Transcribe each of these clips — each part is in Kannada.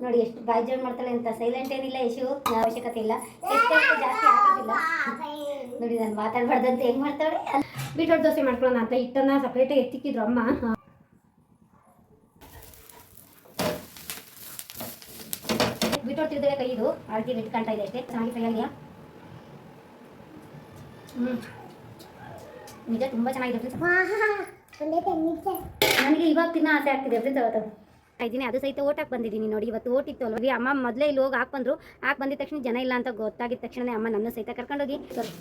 ನೋಡಿ ಎಷ್ಟು ಬಾಯ್ ಜೋಡ್ ಮಾಡ್ತಾಳೆ ಅಂತ. ಸೈಲೆಂಟ್ ಏನಿಲ್ಲ ಯಶು ಅವಶ್ಯಕತೆ ಇಲ್ಲ. ಎಷ್ಟು ಜಾಸ್ತಿ ಆಗೋದಿಲ್ಲ ನೋಡಿ ನಾನು ಮಾತಾಡ್ಬಾರ್ದಂತ ಹೆಂಗ್ ಮಾಡ್ತಾಳೆ? ಬೀಟ್ರೋಟ್ ದೋಸೆ ಮಾಡ್ಕೊಳ್ಳೋಣ ಅಂತ ಹಿಟ್ಟನ್ನ ಸಪ್ರೇಟಾಗಿ ಎತ್ತಿಕ್ಕಿದ್ರು ಅಮ್ಮ. ಬೀಟ್ರೋಟ್ ತಿರ್ದರೆ ಕೈ ಇದು ಆಳ್ತಿ ಬಿಟ್ಟು ಕಾಣ್ತಾ ಇದೆ ಅಷ್ಟೇ. ಚೆನ್ನಾಗಿ ಫ್ರೈ ಆಗಿದೆಯಾ ಹ್ಞೂ ನಿಜ ತುಂಬ ಚೆನ್ನಾಗಿದೆ ನನಗೆ ಇವಾಗ ತಿನ್ನೋ ಆಸೆ ಆಗ್ತಿದೆ ಫ್ರೆಂಡ್ಸ್ ಅವತ್ತು ಇದ್ದೀನಿ. ಅದು ಸಹಿತ ಓಟಕ್ಕೆ ಬಂದಿದ್ದೀನಿ ನೋಡಿ, ಇವತ್ತು ಓಟಿತ್ತು ಅಲ್ವಾ? ಅಮ್ಮ ಮೊದಲೇ ಇಲ್ಲಿ ಹೋಗಿ ಹಾಕ್ ಬಂದರು. ಹಾಕ್ ಬಂದಿದ ತಕ್ಷಣ ಜನ ಇಲ್ಲ ಅಂತ ಗೊತ್ತಾಗಿದ ತಕ್ಷಣ ಅಮ್ಮ ನನ್ನ ಸಹಿತ ಕರ್ಕೊಂಡೋಗಿ ಸರಿ.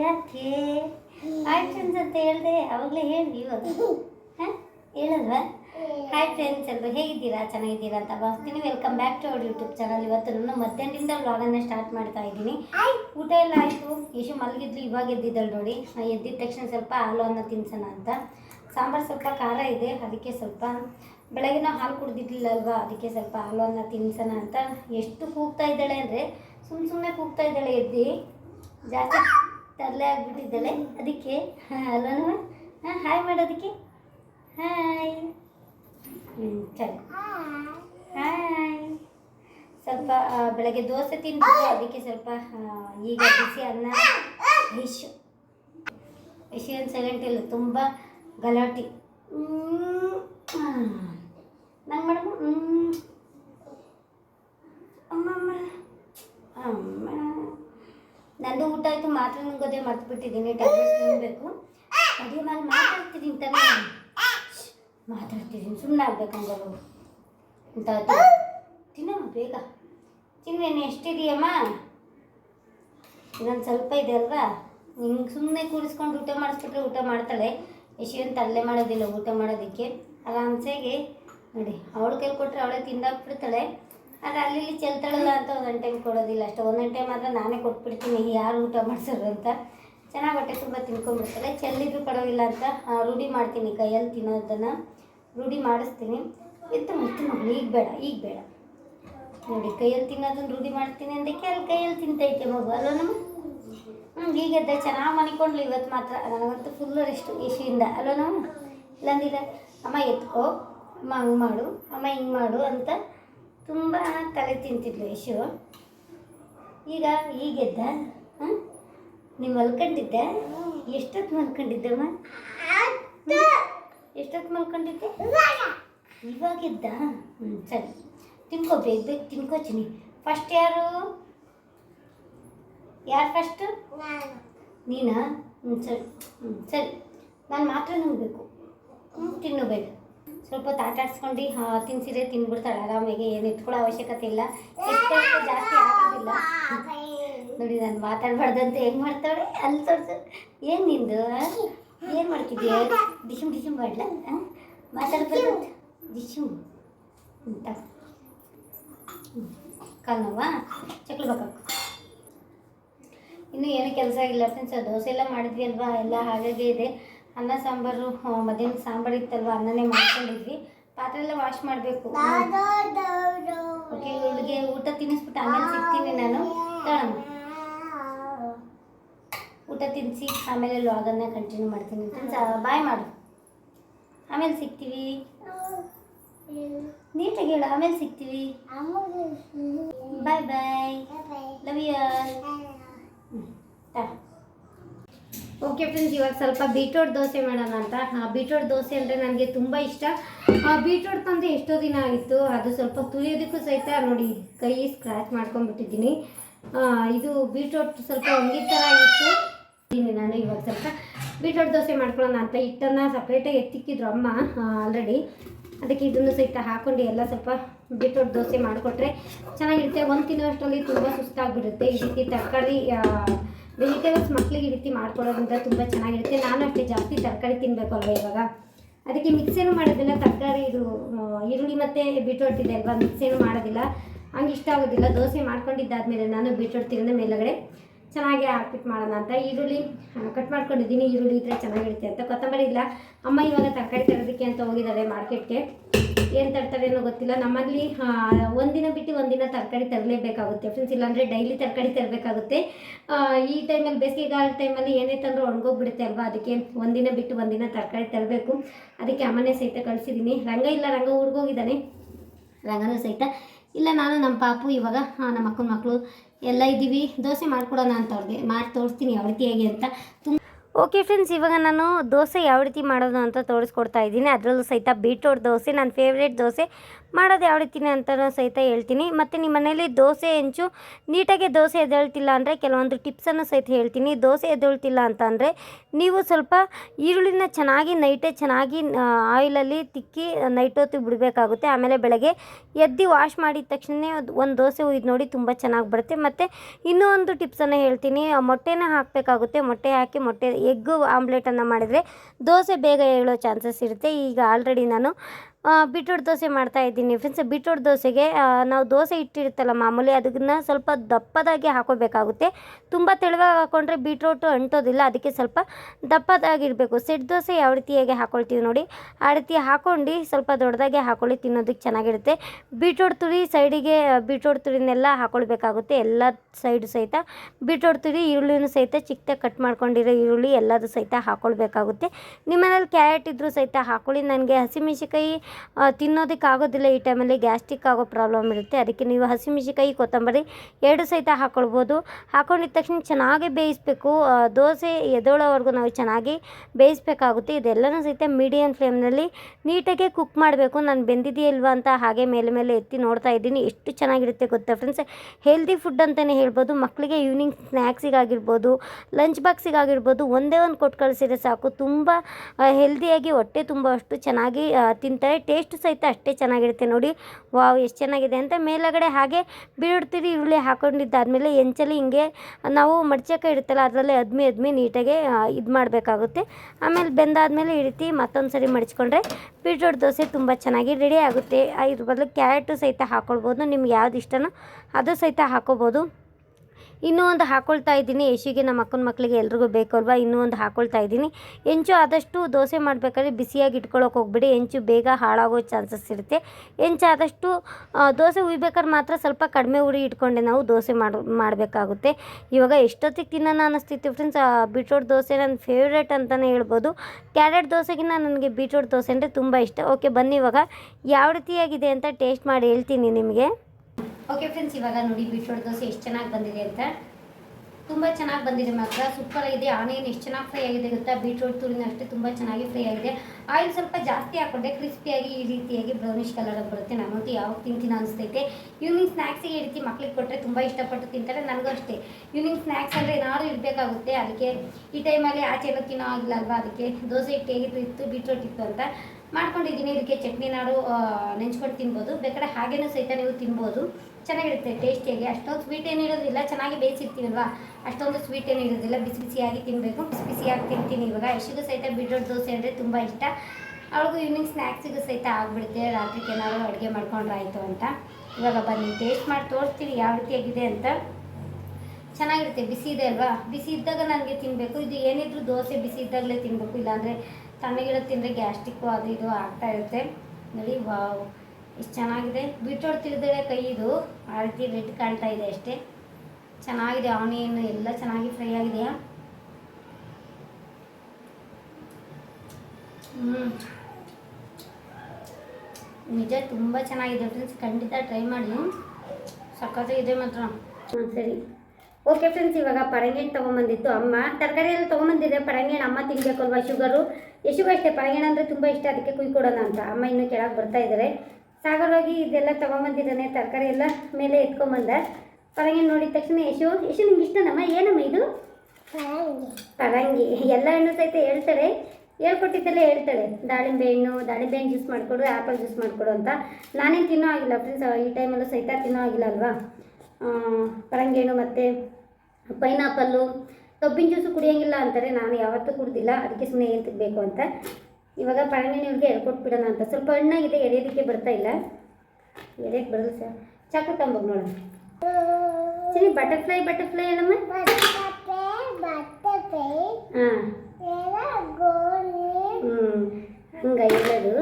ಯಾಕೆ? ಆಯ್ತು ಅಂತ ಹೇಳ್ದೆ. ಅವಾಗಲೇ ಹೇಳಿ ಇವಾಗ. ಹಾಂ? ಹೇಳಲ್ವಾ? ಹಾಯ್ ಫ್ರೆಂಡ್ಸ್ ಎಲ್ಲರೂ ಹೇಗಿದ್ದೀರಾ? ಚೆನ್ನಾಗಿದ್ದೀರಾ ಅಂತ ಭಾವಿಸ್ತೀನಿ. Welcome back to our YouTube channel ಇವತ್ತು ನಾನು ಮಧ್ಯಾಹ್ನದಿಂದ ವ್ಲಾಗನ್ನು ಸ್ಟಾರ್ಟ್ ಮಾಡ್ತಾ ಇದ್ದೀನಿ. ಊಟ ಎಲ್ಲ ಆಯಿತು. ಯಶು ಮಲಗಿದ್ಲು ಇವಾಗ ಎದ್ದಿದ್ದಳು ನೋಡಿ. ಎದ್ದಿದ್ದ ಎದ್ದಿದ ತಕ್ಷಣ ಸ್ವಲ್ಪ ಹಾಲು ಅನ್ನ ತಿನ್ಸೋಣ ಅಂತ. ಸಾಂಬಾರು ಸ್ವಲ್ಪ ಖಾರ ಇದೆ ಅದಕ್ಕೆ ಸ್ವಲ್ಪ ಬೆಳಗ್ಗೆ ನಾವು ಹಾಲು ಕುಡ್ದಿದ್ಲಿಲ್ಲ ಅಲ್ವಾ ಅದಕ್ಕೆ ಸ್ವಲ್ಪ ಹಾಲು ಅನ್ನ ತಿನ್ಸೋಣ ಅಂತ. ಎಷ್ಟು ಕೂಗ್ತಾ ಇದ್ದಾಳೆ ಅಂದರೆ ಸುಮ್ಮ ಸುಮ್ಮನೆ ಕೂಗ್ತಾ ಇದ್ದಾಳೆ ಎದ್ದು. ಜಾಸ್ತಿ ತರಲೆ ಆಗಿಬಿಟ್ಟಿದ್ದಾಳೆ. ಅದಕ್ಕೆ ಅಲ್ವನವ ಹಾಂ ಹಾಯ್ ಮಾಡೋದಕ್ಕೆ ಹಾಯ್. ಹ್ಞೂ ಸರಿ. ಹಾಯ್ ಸ್ವಲ್ಪ ಬೆಳಗ್ಗೆ ದೋಸೆ ತಿಂದಿದ್ದು ಅದಕ್ಕೆ ಸ್ವಲ್ಪ ಈಗ ಬಿಸಿ ಅನ್ನ ಇಶು ಒಂದು ಸೈಲೆಂಟ್ ಇಲ್ಲ ತುಂಬ ಗಲಾಟೆ. ನಂಗೆ ಮಾಡಮ್ಮ ಹ್ಮ್. ಅಮ್ಮ ಅಮ್ಮ. ನಂದು ಊಟ ಆಯಿತು ಮಾತ್ರ ನುಂಗೋದೇ ಮರ್ತ್ಬಿಟ್ಟಿದ್ದೀನಿ ಟ್ಯಾಬ್ಲೆಟ್ಸ್ ತಿನ್ನಬೇಕು ಅದೇ ನಾನು ಮಾತಾಡ್ತಿದ್ದೀನಿ ತಾನೇ. ಮಾತಾಡ್ತಿದ್ದೀನಿ. ಸುಮ್ಮನೆ ಆಗ್ಬೇಕು ಹಂಗಾರು ಅಂತ ತಿನ್ನಮ್ಮ ಬೇಗ. ತಿನ್ನೇನು ಎಷ್ಟಿದೆಯಮ್ಮ? ಇನ್ನೊಂದು ಸ್ವಲ್ಪ ಇದೆ ಅಲ್ವಾ? ಹಿಂಗೆ ಸುಮ್ಮನೆ ಕೂಡಿಸ್ಕೊಂಡು ಊಟ ಮಾಡಿಸ್ಬಿಟ್ರೆ ಊಟ ಮಾಡ್ತಾಳೆ. ಯಶವಂತ ಅಲ್ಲೇ ಮಾಡೋದಿಲ್ಲ ಊಟ ಮಾಡೋದಕ್ಕೆ. ಆರಾಮ್ಸೆಗೆ. ನೋಡಿ ಅವಳ ಕೈ ಕೊಟ್ಟರೆ ಅವಳೇ ತಿಂದಾಕ್ಬಿಡ್ತಾಳೆ. ಆದರೆ ಅಲ್ಲಿ ಇಲ್ಲಿ ಚೆಲ್ತಾಳಲ್ಲ ಅಂತ ಒಂದೊಂದು ಟೈಮ್ ಕೊಡೋದಿಲ್ಲ. ಅಷ್ಟೇ ಒಂದೊಂದು ಟೈಮ್ ಮಾತ್ರ ನಾನೇ ಕೊಟ್ಬಿಡ್ತೀನಿ. ಯಾರು ಊಟ ಮಾಡಿಸೋರು ಅಂತ. ಚೆನ್ನಾಗಿ ಹೊಟ್ಟೆ ತುಂಬ ತಿನ್ಕೊಂಡ್ಬಿಡ್ತಾಳೆ. ಚೆಲ್ಲಿದ್ರು ಪರವಾಗಿಲ್ಲ ಅಂತ ರೂಢಿ ಮಾಡ್ತೀನಿ ಕೈಯಲ್ಲಿ ತಿನ್ನೋದನ್ನು. ರೂಢಿ ಮಾಡಿಸ್ತೀನಿ. ಇತ್ತು ಮತ್ತೆ ಈಗ ಬೇಡ ಈಗ ಬೇಡ. ನೋಡಿ, ಕೈಯಲ್ಲಿ ತಿನ್ನೋದನ್ನ ರೂಢಿ ಮಾಡ್ತೀನಿ ಅಂದಕ್ಕೆ ಅಲ್ಲಿ ಕೈಯಲ್ಲಿ ತಿಂತೈತೆ ಮಗು, ಅಲ್ವ ನಮ್ಮ? ಹ್ಞೂ ಈಗ ಎದ್ದೆ ಚೆನ್ನಾಗಿ ಮನಿಕೊಂಡ್ಲು ಇವತ್ತು ಮಾತ್ರ. ನನಗಂತೂ ಫುಲ್ಲು ರೆಸ್ಟು ಇಶಿಯಿಂದ ಅಲ್ವ ನಮ್ಮ? ಇಲ್ಲಂದಿಲ್ಲ ಅಮ್ಮ, ಎತ್ಕೋ. ಅಮ್ಮ, ಹಂಗೆ ಮಾಡು. ಅಮ್ಮ, ಹಿಂಗೆ ಮಾಡು ಅಂತ ತುಂಬ ತಲೆ ತಿಂತಿದ್ಲು ಯಶು. ಈಗ ಈಗೆದ್ದ ಹಾಂ ನೀವು ಮಲ್ಕೊಂಡಿದ್ದೆ? ಎಷ್ಟೊತ್ತು ಮಲ್ಕೊಂಡಿದ್ದಮ್ಮ ಎಷ್ಟೊತ್ತು ಮಲ್ಕೊಂಡಿದ್ದೆ? ಇವಾಗಿದ್ದ? ಹ್ಞೂ ಸರಿ. ತಿನ್ಕೋ, ಬೇಗ ಬೇಗ ತಿನ್ಕೋ ಫಸ್ಟ್ ಯಾರು? ಯಾರು ಫಸ್ಟು ನೀನಾ? ಹ್ಞೂ ಸರಿ. ಹ್ಞೂ ಸರಿ. ನಾನು ಮಾತ್ರ ನುಂಗಬೇಕು ಹ್ಞೂ ತಿನ್ನು ಬೇಗ. ಸ್ವಲ್ಪ ಹೊತ್ತು ಆಟ ಆಡಿಸ್ಕೊಂಡು, ಹಾಂ, ತಿನ್ಸಿದ್ರೆ ತಿನ್ಬಿಡ್ತಾಳೆ. ಆರಾಮಾಗಿ ಏನು ಎತ್ಕೊಳ್ಳೋ ಅವಶ್ಯಕತೆ ಇಲ್ಲ. ಜಾಸ್ತಿ ಆಗೋದಿಲ್ಲ. ನೋಡಿ, ನಾನು ಮಾತಾಡ್ಬಾರ್ದಂತ ಹೆಂಗೆ ಮಾಡ್ತಾಳೆ? ಅಲ್ಲಿ ತೋರಿಸು. ಏನು ನಿಂದು ಏನು ಮಾಡ್ತಿದ್ದೀಯ ಡಿಶುಮ್ ಡಿಶುಮ್ ಮಾಡಲ? ಮಾತಾಡ್ಬಾರ್ದು ಡಿಶುಮ್. ಅಂತ ಕಾಲ್ನವ್ವ ಚಕ್ಲು ಬೇಕಾಕು ಇನ್ನೂ ಏನು ಕೆಲಸ ಇಲ್ಲ ಫ್ರೆಂಡ್ಸ್ ದೋಸೆ ಎಲ್ಲ ಮಾಡಿದ್ವಿ ಅಲ್ವಾ? ಎಲ್ಲ ಹಾಗಾಗಿ ಇದೆ. ಅನ್ನ ಸಾಂಬಾರು ಮಧ್ಯಾಹ್ನ ಸಾಂಬಾರು ಇತ್ತಲ್ವಾ? ಅನ್ನನೇ ಮಾಡ್ಕೊಂಡಿದ್ವಿ. ಪಾತ್ರೆ ಎಲ್ಲ ವಾಶ್ ಮಾಡಬೇಕು. ಓಕೆ ಇವಳಿಗೆ ಊಟ ತಿನ್ನಿಸ್ಬಿಟ್ಟು ಆಮೇಲೆ ಸಿಗ್ತೀನಿ ನಾನು. ತಗೊಳಮ್ಮ. ಊಟ ತಿನ್ನಿಸಿ ಆಮೇಲೆ ಲಾಗನ್ನ ಕಂಟಿನ್ಯೂ ಮಾಡ್ತೀನಿ ಅಂತ ಬಾಯ್ ಮಾಡು. ಆಮೇಲೆ ಸಿಗ್ತೀವಿ. ನೀಟಾಗಿ ಹೇಳು, ಆಮೇಲೆ ಸಿಗ್ತೀವಿ. Bye bye love you okay friends ಇವಾಗ ಸ್ವಲ್ಪ ಬೀಟ್ರೋಟ್ ದೋಸೆ ಮಾಡೋಣ ಅಂತ. ಬೀಟ್ರೋಟ್ ದೋಸೆ ಅಂದರೆ ನನಗೆ ತುಂಬ ಇಷ್ಟ. ಬೀಟ್ರೋಟ್ ತಂದು ಎಷ್ಟೋ ದಿನ ಆಗಿತ್ತು. ಅದು ಸ್ವಲ್ಪ ತುಳಿಯೋದಕ್ಕೂ ಸಹಿತ ನೋಡಿ, ಕೈ ಸ್ಕ್ರ್ಯಾಚ್ ಮಾಡ್ಕೊಂಡ್ಬಿಟ್ಟಿದ್ದೀನಿ. ಇದು ಬೀಟ್ರೋಟ್ ಸ್ವಲ್ಪ ಒಂಗಿ ಥರ ಆಗಿತ್ತು ಇದ್ದೀನಿ ನಾನು ಇವಾಗ ಸ್ವಲ್ಪ ಬೀಟ್ರೋಟ್ ದೋಸೆ ಮಾಡ್ಕೊಳ್ಳೋಣ ಅಂತ ಹಿಟ್ಟನ್ನು ಸಪ್ರೇಟಾಗಿ ಎತ್ತಿಕ್ಕಿದ್ರು ಅಮ್ಮ ಆಲ್ರೆಡಿ ಅದಕ್ಕೆ ಇದನ್ನು ಸಹಿತ ಹಾಕೊಂಡು ಎಲ್ಲ ಸ್ವಲ್ಪ ಬೀಟ್ರೋಟ್ ದೋಸೆ ಮಾಡಿಕೊಟ್ರೆ ಚೆನ್ನಾಗಿರುತ್ತೆ. ಒಂದು ತಿನ್ನೋಷ್ಟರಲ್ಲಿ ತುಂಬ ಸುಸ್ತಾಗಿಬಿಡುತ್ತೆ. ಈ ರೀತಿ ತರಕಾರಿ ವೆಜಿಟೇಬಲ್ಸ್ ಮಕ್ಕಳಿಗೆ ಈ ರೀತಿ ಮಾಡ್ಕೊಡೋದ್ರಿಂದ ತುಂಬ ಚೆನ್ನಾಗಿರುತ್ತೆ. ನಾನು ಅಷ್ಟೇ ಜಾಸ್ತಿ ತರಕಾರಿ ತಿನ್ನಬೇಕು ಅಲ್ವಾ ಇವಾಗ. ಅದಕ್ಕೆ ಮಿಕ್ಸೇನು ಮಾಡೋದಿಲ್ಲ. ತರಕಾರಿ, ಇದು ಈರುಳ್ಳಿ ಮತ್ತು ಬೀಟ್ರೋಟ್ ಇದೆ ಅಲ್ವಾ? ಮಿಕ್ಸೇನು ಮಾಡೋದಿಲ್ಲ. ಹಂಗೆ ಇಷ್ಟ ಆಗೋದಿಲ್ಲ. ದೋಸೆ ಮಾಡ್ಕೊಂಡಿದ್ದಾದ್ಮೇಲೆ ನಾನು ಬೀಟ್ರೋಟ್ ತಿಂದ ಮೇಲಗಡೆ ಚೆನ್ನಾಗಿ ಹಾಕ್ಬಿಟ್ಟು ಮಾಡೋಣ ಅಂತ. ಈರುಳ್ಳಿ ಕಟ್ ಮಾಡ್ಕೊಂಡಿದ್ದೀನಿ. ಈರುಳ್ಳಿ ಇದ್ರೆ ಚೆನ್ನಾಗಿರುತ್ತೆ ಅಂತ. ಕೊತ್ತಂಬರಿ ಇಲ್ಲ. ಅಮ್ಮ ಇವಾಗ ತರಕಾರಿ ತರೋದಕ್ಕೆ ಅಂತ ಹೋಗಿದ್ದಾರೆ ಮಾರ್ಕೆಟ್ಗೆ ಏನು ತರ್ತಾರೇನೋ ಗೊತ್ತಿಲ್ಲ. ನಮ್ಮಲ್ಲಿ ಒಂದಿನ ಬಿಟ್ಟು ಒಂದಿನ ತರಕಾರಿ ತರಲೇಬೇಕಾಗುತ್ತೆ. ಫ್ರೆಂಡ್ಸ್ ಇಲ್ಲಾಂದರೆ ಡೈಲಿ ತರಕಾರಿ ತರಬೇಕಾಗುತ್ತೆ. ಈ ಟೈಮಲ್ಲಿ ಬೇಸಿಗೆಗಾಲ ಟೈಮಲ್ಲಿ ಏನೇ ತಂದರೂ ಒಣಗೋಗ್ಬಿಡುತ್ತೆ ಅಲ್ವಾ? ಅದಕ್ಕೆ ಒಂದಿನ ಬಿಟ್ಟು ಒಂದಿನ ತರಕಾರಿ ತರಬೇಕು. ಅದಕ್ಕೆ ಅಮ್ಮನೇ ಸಹಿತ ಕಳಿಸಿದ್ದೀನಿ. ರಂಗ ಇಲ್ಲ. ರಂಗ ಊರಿಗೋಗಿದ್ದಾನೆ ರಂಗನೂ ಸಹಿತ ಇಲ್ಲ, ನಾನು ನಮ್ಮ ಪಾಪು ಇವಾಗ ನಮ್ಮ ಅಕ್ಕನ ಮಕ್ಕಳು ಎಲ್ಲ ಇದ್ದೀವಿ. ದೋಸೆ ಮಾಡ್ಕೊಡೋಣ ಅಂತ ಅವ್ರಿಗೆ. ಮಾಡಿ ತೋರಿಸ್ತೀನಿ ಯಾವ ರೀತಿ ಹೇಗೆ ಅಂತ. ತುಂಬ ಓಕೆ ಫ್ರೆಂಡ್ಸ್ ಇವಾಗ ನಾನು ದೋಸೆ ಯಾವ ರೀತಿ ಮಾಡೋದು ಅಂತ ತೋರಿಸ್ಕೊಡ್ತಾ ಇದ್ದೀನಿ. ಅದರಲ್ಲೂ ಸಹಿತ ಬೀಟ್ರೋಟ್ ದೋಸೆ, ನನ್ನ ಫೇವ್ರೇಟ್ ದೋಸೆ. ಮಾಡೋದು ಯಾವ ರೀತಿನೇ ಅಂತಲೂ ಸಹಿತ ಹೇಳ್ತೀನಿ. ಮತ್ತು ನಿಮ್ಮ ಮನೇಲಿ ದೋಸೆ ಹೆಂಚು, ನೀಟಾಗಿ ದೋಸೆ ಎದ್ದೇಳ್ತಿಲ್ಲ ಅಂದರೆ ಕೆಲವೊಂದು ಟಿಪ್ಸನ್ನು ಸಹಿತ ಹೇಳ್ತೀನಿ. ದೋಸೆ ಎದ್ದೇಳ್ತಿಲ್ಲ ಅಂತ ನೀವು ಸ್ವಲ್ಪ ಈರುಳ್ಳಿನ ಚೆನ್ನಾಗಿ ನೈಟೇ ಚೆನ್ನಾಗಿ ಆಯಿಲಲ್ಲಿ ತಿಕ್ಕಿ ನೈಟ್ ಹೊತ್ತು ಬಿಡಬೇಕಾಗುತ್ತೆ. ಆಮೇಲೆ ಬೆಳಗ್ಗೆ ಎದ್ದು ವಾಶ್ ಮಾಡಿದ ತಕ್ಷಣ ಒಂದು ದೋಸೆ ಹುಯ್ದು ನೋಡಿ ತುಂಬ ಚೆನ್ನಾಗಿ ಬರುತ್ತೆ. ಮತ್ತು ಇನ್ನೂ ಒಂದು ಟಿಪ್ಸನ್ನು ಹೇಳ್ತೀನಿ. ಮೊಟ್ಟೆನ ಹಾಕಬೇಕಾಗುತ್ತೆ. ಮೊಟ್ಟೆ ಹಾಕಿ ಮೊಟ್ಟೆ, ಎಗ್ಗು ಆಮ್ಲೆಟನ್ನು ಮಾಡಿದರೆ ದೋಸೆ ಬೇಗ ಹೇಳೋ ಚಾನ್ಸಸ್ ಇರುತ್ತೆ. ಈಗ ಆಲ್ರೆಡಿ ನಾನು ಬೀಟ್ರೂಟ್ ದೋಸೆ ಮಾಡ್ತಾ ಇದ್ದೀನಿ. ಫ್ರೆಂಡ್ಸ್ ಬೀಟ್ರೂಟ್ ದೋಸೆಗೆ ನಾವು ದೋಸೆ ಇಟ್ಟಿರುತ್ತಲ್ಲ ಮಾಮೂಲಿ, ಅದನ್ನು ಸ್ವಲ್ಪ ದಪ್ಪದಾಗಿ ಹಾಕೋಬೇಕಾಗುತ್ತೆ. ತುಂಬ ತೆಳುವಾಗಿ ಹಾಕೊಂಡ್ರೆ ಬೀಟ್ರೂಟು ಅಂಟೋದಿಲ್ಲ, ಅದಕ್ಕೆ ಸ್ವಲ್ಪ ದಪ್ಪದಾಗಿರಬೇಕು. ಸೆಟ್ ದೋಸೆ ಯಾವ ರೀತಿಯಾಗಿ ಹಾಕೊಳ್ತೀವಿ ನೋಡಿ. ಆ ರೀತಿ ಹಾಕೊಂಡು ಸ್ವಲ್ಪ ದೊಡ್ಡದಾಗೆ ಹಾಕೊಳ್ಳಿ, ತಿನ್ನೋದಕ್ಕೆ ಚೆನ್ನಾಗಿರುತ್ತೆ. ಬೀಟ್ರೂಟ್ ತುರಿ ಸೈಡಿಗೆ ಬೀಟ್ರೂಟ್ ತುರಿನೆಲ್ಲ ಹಾಕೊಳ್ಬೇಕಾಗುತ್ತೆ, ಎಲ್ಲ ಸೈಡು ಸಹಿತ. ಬೀಟ್ರೋಟ್ ತುರಿ, ಈರುಳ್ಳಿನೂ ಸಹಿತ ಚಿಕ್ಕದಾಗಿ ಕಟ್ ಮಾಡ್ಕೊಂಡಿರೋ ಈರುಳ್ಳಿ ಎಲ್ಲದೂ ಸಹಿತ ಹಾಕೊಳ್ಬೇಕಾಗುತ್ತೆ. ನಿಮ್ಮ ಮನೇಲಿ ಕ್ಯಾರೆಟ್ ಇದ್ದರೂ ಸಹಿತ ಹಾಕೊಳ್ಳಿ. ನನಗೆ ಹಸಿಮೆಣಸಿಕಾಯಿ ಆ, ತಿನ್ನೋದಕ್ಕೆ ಆಗೋದಿಲ್ಲ ಈ ಟೈಮಲ್ಲಿ ಗ್ಯಾಸ್ಟ್ರಿಕ್ ಆಗೋ ಪ್ರಾಬ್ಲಮ್ ಇರುತ್ತೆ. ಅದಕ್ಕೆ ನೀವು ಹಸಿಮೆಣಸಿಕಾಯಿ ಕೊತ್ತಂಬರಿ ಎರಡು ಸಹಿತ ಹಾಕ್ಕೊಳ್ಬೋದು ಹಾಕ್ಕೊಂಡಿದ್ದ ತಕ್ಷಣ ಚೆನ್ನಾಗಿ ಬೇಯಿಸಬೇಕು. ದೋಸೆ ಎದೋಳೋವರೆಗೂ ನಾವು ಚೆನ್ನಾಗಿ ಬೇಯಿಸಬೇಕಾಗುತ್ತೆ. ಇದೆಲ್ಲನೂ ಸಹಿತ ಮೀಡಿಯಮ್ ಫ್ಲೇಮ್ನಲ್ಲಿ ನೀಟಾಗಿ ಕುಕ್ ಮಾಡಬೇಕು. ನಾನು ಬೆಂದಿದೆಯಲ್ವಾ ಅಂತ ಹಾಗೆ ಮೇಲೆ ಮೇಲೆ ಎತ್ತಿ ನೋಡ್ತಾ ಇದ್ದೀನಿ. ಎಷ್ಟು ಚೆನ್ನಾಗಿರುತ್ತೆ ಗೊತ್ತಾ ಫ್ರೆಂಡ್ಸ್ ಹೆಲ್ದಿ ಫುಡ್ ಅಂತಲೇ ಹೇಳ್ಬೋದು. ಮಕ್ಕಳಿಗೆ ಈವ್ನಿಂಗ್ ಸ್ನ್ಯಾಕ್ಸಿಗಾಗಿರ್ಬೋದು ಲಂಚ್ ಬಾಕ್ಸಿಗಾಗಿರ್ಬೋದು ಒಂದೇ ಒಂದು ಕೊಟ್ಟು ಕಳಿಸಿದ್ರೆ ಸಾಕು. ತುಂಬ ಹೆಲ್ದಿಯಾಗಿ ಹೊಟ್ಟೆ ತುಂಬ ಅಷ್ಟು ಚೆನ್ನಾಗಿ ತಿಂತಾರೆ. ಟೇಸ್ಟ್ ಸಹಿತ ಅಷ್ಟೇ ಚೆನ್ನಾಗಿರುತ್ತೆ ನೋಡಿ. ವಾವ್ ಎಷ್ಟು ಚೆನ್ನಾಗಿದೆ ಅಂತ ಮೇಲಗಡೆ ಹಾಗೆ ಬೀಳ್ತೀರಿ ಈರುಳ್ಳಿ ಹಾಕೊಂಡಿದ್ದಾದಮೇಲೆ ಎಂಚಲ್ಲಿ ಹಿಂಗೆ ನಾವು ಮಡ್ಚಕ ಇರುತ್ತಲ್ಲ ಅದರಲ್ಲಿ ಅದ್ಮಿ ಅದ್ಮಿ ನೀಟಾಗಿ ಇದು ಮಾಡಬೇಕಾಗುತ್ತೆ. ಆಮೇಲೆ ಬೆಂದಾದಮೇಲೆ ಈ ರೀತಿ ಮತ್ತೊಂದು ಸರಿ ಮಡಚ್ಕೊಂಡ್ರೆ ಬೀಟ್ರೋಟ್ ದೋಸೆ ತುಂಬ ಚೆನ್ನಾಗಿ ರೆಡಿ ಆಗುತ್ತೆ. ಇದ್ರ ಬದಲು ಕ್ಯಾರೆಟು ಸಹಿತ ಹಾಕ್ಕೊಳ್ಬೋದು ನಿಮ್ಗೆ ಯಾವ್ದು ಇಷ್ಟನೋ ಅದು ಸಹಿತ ಹಾಕೋಬೋದು. ಇನ್ನೂ ಒಂದು ಹಾಕ್ಕೊಳ್ತಾ ಇದ್ದೀನಿ. ಯಶಿಗೆ ನಮ್ಮ ಅಕ್ಕನ ಮಕ್ಕಳಿಗೆ ಎಲ್ರಿಗೂ ಬೇಕಲ್ವಾ ಇನ್ನೂ ಒಂದು ಹಾಕ್ಕೊಳ್ತಾ ಇದ್ದೀನಿ. ಹೆಂಚು ಆದಷ್ಟು ದೋಸೆ ಮಾಡಬೇಕಾದ್ರೆ ಬಿಸಿಯಾಗಿ ಇಟ್ಕೊಳ್ಳೋಕೆ ಹೋಗ್ಬಿಡಿ. ಹೆಂಚು ಬೇಗ ಹಾಳಾಗೋ ಚಾನ್ಸಸ್ ಇರುತ್ತೆ. ಹೆಂಚು ಆದಷ್ಟು ದೋಸೆ ಉಯ್ಬೇಕಾದ್ರೆ ಮಾತ್ರ ಸ್ವಲ್ಪ ಕಡಿಮೆ ಉರಿ ಇಟ್ಕೊಂಡೆ ನಾವು ದೋಸೆ ಮಾಡಿ, ಮಾಡಬೇಕಾಗುತ್ತೆ. ಇವಾಗ ಎಷ್ಟೊತ್ತಿಗೆ ತಿನ್ನೋಣ ಅನ್ನಿಸ್ತಿತ್ತು ಫ್ರೆಂಡ್ಸ್ ಬೀಟ್ರೋಟ್ ದೋಸೆ ನನ್ನ ಫೇವ್ರೇಟ್ ಅಂತಲೇ ಹೇಳ್ಬೋದು. ಕ್ಯಾರೆಟ್ ದೋಸೆಗಿಂತ ನನಗೆ ಬೀಟ್ರೋಟ್ ದೋಸೆ ಅಂದರೆ ತುಂಬ ಇಷ್ಟ. ಓಕೆ ಬನ್ನಿ ಇವಾಗ. ಯಾವ ರೀತಿಯಾಗಿದೆ ಅಂತ ಟೇಸ್ಟ್ ಮಾಡಿ ಹೇಳ್ತೀನಿ ನಿಮಗೆ. ಓಕೆ ಫ್ರೆಂಡ್ಸ್ ಇವಾಗ ನೋಡಿ ಬೀಟ್ರೋಟ್ ದೋಸೆ ಎಷ್ಟು ಚೆನ್ನಾಗಿ ಬಂದಿದೆ ಅಂತ. ತುಂಬ ಚೆನ್ನಾಗಿ ಬಂದಿದೆ ಮಾತ್ರ. ಸೂಪರ್ ಆಗಿದೆ. ಆನಿಯನ್ ಎಷ್ಟು ಚೆನ್ನಾಗಿ ಫ್ರೈ ಆಗಿದೆ ಗೊತ್ತಾ? ಬೀಟ್ರೋಟ್ ತುರಿನ ಅಷ್ಟೇ ತುಂಬ ಚೆನ್ನಾಗಿ ಫ್ರೈ ಆಗಿದೆ. ಆಯಿಲ್ ಸ್ವಲ್ಪ ಜಾಸ್ತಿ ಹಾಕೊಂಡೆ. ಕ್ರಿಸ್ಪಿಯಾಗಿ ಈ ರೀತಿಯಾಗಿ ಬ್ರೌನಿಷ್ ಕಲರ್ ಬರುತ್ತೆ. ನಾನಂತೂ ಯಾವಾಗ ತಿಂತೀನಿ ಅನಿಸ್ತೈತೆ. ಈವ್ನಿಂಗ್ ಸ್ನ್ಯಾಕ್ಸಿಗೆ ಈ ರೀತಿ ಮಕ್ಳಿಗೆ ಕೊಟ್ಟರೆ ತುಂಬ ಇಷ್ಟಪಟ್ಟು ತಿಂತಾರೆ. ನನಗೂ ಅಷ್ಟೇ. ಈವ್ನಿಂಗ್ ಸ್ನ್ಯಾಕ್ಸ್ ಅಂದರೆ ಏನಾದರೂ ಇರಬೇಕಾಗುತ್ತೆ. ಅದಕ್ಕೆ ಈ ಟೈಮಲ್ಲಿ ಆಚೆ ತಿನ್ನೋ ಆಗಿಲ್ಲ ಅಲ್ವಾ? ಅದಕ್ಕೆ ದೋಸೆ ಇಟ್ಟು ಹೇಗಿತ್ತು ಇತ್ತು ಬೀಟ್ರೋಟ್ ಇತ್ತು ಅಂತ ಮಾಡ್ಕೊಂಡಿದ್ದೀನಿ. ಇದಕ್ಕೆ ಚಟ್ನಿ ನಾಡು ನೆಂಚ್ಕೊಂಡು ತಿನ್ಬೋದು. ಬೇಕಾದ್ರೆ ಹಾಗೇನೂ ಸಹಿತ ನೀವು ತಿನ್ಬೋದು. ಚೆನ್ನಾಗಿರುತ್ತೆ ಟೇಸ್ಟಿಯಾಗಿ ಅಷ್ಟೊಂದು ಸ್ವೀಟ್ ಏನು ಇರೋದಿಲ್ಲ, ಚೆನ್ನಾಗಿ ಬೇಯಿಸಿರ್ತೀನಲ್ವಾ ಅಷ್ಟೊಂದು ಸ್ವೀಟ್ ಏನು ಇರೋದಿಲ್ಲ, ಬಿಸಿ ಬಿಸಿಯಾಗಿ ತಿನ್ನಬೇಕು ಬಿಸಿ ಬಿಸಿಯಾಗಿ ತಿಂತೀನಿ ಇವಾಗ. ಯಶಿಗೂ ಸಹಿತ ಬಿಡ್ರೋಡ್ ದೋಸೆ ಅಂದರೆ ತುಂಬ ಇಷ್ಟ. ಅವಳಿಗೂ ಈವ್ನಿಂಗ್ ಸ್ನ್ಯಾಕ್ಸಿಗೂ ಸಹಿತ ಆಗಿಬಿಡುತ್ತೆ. ರಾತ್ರಿಗೆ ಏನಾದರೂ ಅಡುಗೆ ಮಾಡ್ಕೊಂಡ್ರೆ ಆಯಿತು ಅಂತ. ಇವಾಗ ಬನ್ನಿ ಟೇಸ್ಟ್ ಮಾಡಿ ತೋರಿಸ್ತೀನಿ ಯಾವ ರೀತಿಯಾಗಿದೆ ಅಂತ. ಚೆನ್ನಾಗಿರುತ್ತೆ, ಬಿಸಿ ಇದೆ ಅಲ್ವಾ? ಬಿಸಿ ಇದ್ದಾಗ ನನಗೆ ತಿನ್ನಬೇಕು ಇದು ಏನಿದ್ರು ದೋಸೆ ಬಿಸಿ ಇದ್ದಾಗಲೇ ತಿನ್ನಬೇಕು ಇಲ್ಲಾಂದರೆ ತಣ್ಣಗಿರೋ ತಿಂದರೆ ಗ್ಯಾಸ್ಟಿಕ್ಕು ಅದು ಇದು ಆಗ್ತಾ ಇರುತ್ತೆ. ನೋಡಿ, ವಾವ್. ಎಷ್ಟು ಚೆನ್ನಾಗಿದೆ. ಬೀಟ್ರೋಟ್ ತಿಳಿದಳೆ ಕೈ ಇದು ಆ ರೀತಿ ರೆಡ್ ಕಾಣ್ತಾ ಇದೆ ಅಷ್ಟೇ. ಚೆನ್ನಾಗಿದೆ. ಆನಿಯನ್ ಎಲ್ಲ ಚೆನ್ನಾಗಿ ಫ್ರೈ ಆಗಿದೆಯಾ ಹ್ಞೂ ನಿಜ ತುಂಬ ಚೆನ್ನಾಗಿದೆ ಫ್ರೆಂಡ್ಸ್. ಖಂಡಿತ ಟ್ರೈ ಮಾಡಿ. ಸಖತ್ತಾಗಿದೆ ಮಾತ್ರ. ಸರಿ. ಓಕೆ ಫ್ರೆಂಡ್ಸ್ ಇವಾಗ ಪರಂಗಿಹಣ್ಣು ತೊಗೊಂಬಂದಿತ್ತು ಅಮ್ಮ. ತರಕಾರಿ ಎಲ್ಲ ತೊಗೊಂಬಂದಿದ್ರೆ ಪರಂಗಿಹಣ್ಣು ಅಮ್ಮ ತಿನ್ಬೇಕಲ್ವಾ? ಶುಗರು ಎಷ್ಟು ಅಷ್ಟೇ. ಪರಂಗಿಹಣ್ಣು ಅಂದರೆ ತುಂಬ ಇಷ್ಟ. ಅದಕ್ಕೆ ಕುಯ್ಕೊಡೋಣ ಅಂತ. ಅಮ್ಮ ಇನ್ನೂ ಕೆಳಗೆ ಬರ್ತಾ ಇದ್ದಾರೆ ಸಾಗರ್ ಹೋಗಿ ಇದೆಲ್ಲ ತೊಗೊಂಬಂದಿದ್ದಾನೆ, ತರಕಾರಿ ಎಲ್ಲ ಮೇಲೆ ಎತ್ಕೊಂಬಂದ. ಪರಂಗಿ ನೋಡಿದ ತಕ್ಷಣ, ಯಶು ಯಶು ನಿಮ್ಗೆ ಇಷ್ಟನಮ್ಮ ಏನಮ್ಮ ಇದು? ಪರಂಗಿ. ಎಲ್ಲ ಹಣ್ಣು ಸಹಿತ ಹೇಳ್ತಾರೆ ಹೇಳ್ಕೊಟ್ಟಿದ್ದಲ್ಲೇ ಹೇಳ್ತಾಳೆ. ದಾಳಿಂಬೆ ಹಣ್ಣು ದಾಳಿಂಬೆ ಹಣ್ಣು ಜ್ಯೂಸ್ ಮಾಡಿಕೊಡು ಆ್ಯಪಲ್ ಜ್ಯೂಸ್ ಮಾಡಿಕೊಡು ಅಂತ. ನಾನೇನು ತಿನ್ನೋ ಆಗಿಲ್ಲ ಫ್ರೆಂಡ್ಸ್ ಈ ಟೈಮಲ್ಲೂ ಸಹಿತ ತಿನ್ನೋ ಆಗಿಲ್ಲ ಅಲ್ವಾ? ಪರಂಗಿ ಹಣ್ಣು ಮತ್ತು ಪೈನಾಪಲ್ಲು ಕಬ್ಬಿನ ಜ್ಯೂಸು ಕುಡಿಯೋಂಗಿಲ್ಲ ಅಂತಾರೆ. ನಾನು ಯಾವತ್ತೂ ಕುಡ್ದಿಲ್ಲ. ಅದಕ್ಕೆ ಸುಮ್ಮನೆ ಏನು ತಿನ್ನಬೇಕು ಅಂತ. ಇವಾಗ ಪಳನಿನವ್ರಿಗೆ ಎಳ್ಕೊಟ್ಟು ಬಿಡೋಣ ಅಂತ ಸ್ವಲ್ಪ ಹಣ್ಣಾಗಿದೆ ಎಳೆಯೋದಕ್ಕೆ ಬರ್ತಾ ಇಲ್ಲ ಎಳೆಯೋಕ್ಕೆ ಬರಲ್ಲ ಸರ್ ಚಾಕು ತಂಬೋಗಿ ನೋಡೋಣ ಸರಿ ಬಟರ್ಫ್ಲೈ ಬಟರ್ಫ್ಲೈ ಹೇಳಮ್ಮ ಹಾಂ ಹಂಗ ಹೇಳೋದು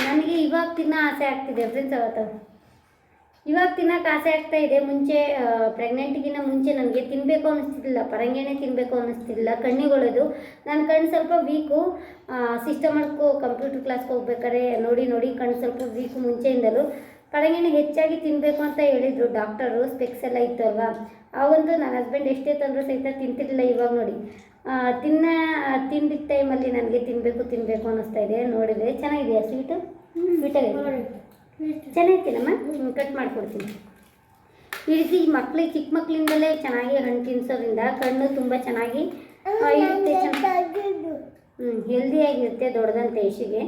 ನನಗೆ ಇವಾಗ ತಿನ್ನೋ ಆಸೆ ಆಗ್ತಿದೆ ಫ್ರೆಂಡ್ಸ್ ಅವತ್ತು ಇವಾಗ ತಿನ್ನೋಕೆ ಆಸೆ ಆಗ್ತಾ ಇದೆ. ಮುಂಚೆ ಪ್ರೆಗ್ನೆಂಟ್ಗಿನ್ನ ಮುಂಚೆ ನನಗೆ ತಿನ್ನಬೇಕು ಅನ್ನಿಸ್ತಿರ್ಲಿಲ್ಲ. ಪರಂಗೇನೆ ತಿನ್ನಬೇಕು ಅನ್ನಿಸ್ತಿರ್ಲಿಲ್ಲ. ಕಣ್ಣಿಗೊಳ್ಳೋದು. ನನ್ನ ಕಣ್ಣು ಸ್ವಲ್ಪ ವೀಕು. ಸಿಸ್ಟಮ್ ವರ್ಕು ಕಂಪ್ಯೂಟರ್ ಕ್ಲಾಸ್ಗೆ ಹೋಗ್ಬೇಕಾದ್ರೆ ನೋಡಿ ನೋಡಿ ಕಣ್ಣು ಸ್ವಲ್ಪ ವೀಕು ಮುಂಚೆಯಿಂದಲೂ. ಪರಂಗಿನ ಹೆಚ್ಚಾಗಿ ತಿನ್ನಬೇಕು ಅಂತ ಹೇಳಿದರು ಡಾಕ್ಟರು. ಸ್ಪೆಕ್ಸ್ ಎಲ್ಲ ಇತ್ತು ಅಲ್ವಾ ಆವಂದು ನನ್ನ ಹಸ್ಬೆಂಡ್ ಎಷ್ಟೇ ತಂದರೂ ಸಹಿತ ತಿಂತಿರಲಿಲ್ಲ ಇವಾಗ ನೋಡಿ. ತಿನ್ನ ತಿಂದಿದ್ದ ಟೈಮಲ್ಲಿ ನನಗೆ ತಿನ್ನಬೇಕು ತಿನ್ನಬೇಕು ಅನ್ನಿಸ್ತಾ ಇದೆ. ನೋಡಿದೆ ಚೆನ್ನಾಗಿದೆಯಾ? ಸ್ವೀಟು ಸ್ವೀಟಾಗಿದೆ ಚೆನ್ನಾಗಿದ್ದೀನಮ್ಮ ಕಟ್ ಮಾಡಿಕೊಡ್ತೀನಿ. ಈ ರೀತಿ ಮಕ್ಕಳಿಗೆ ಚಿಕ್ಕ ಮಕ್ಕಳಿಂದಲೇ ಚೆನ್ನಾಗಿ ಹಣ್ಣು ತಿನ್ಸೋದ್ರಿಂದ ಕಣ್ಣು ತುಂಬ ಚೆನ್ನಾಗಿ ಇರುತ್ತೆ ಹ್ಞೂ ಹೆಲ್ದಿಯಾಗಿರುತ್ತೆ ದೊಡ್ಡದಂತ ಯಶಿಗೆ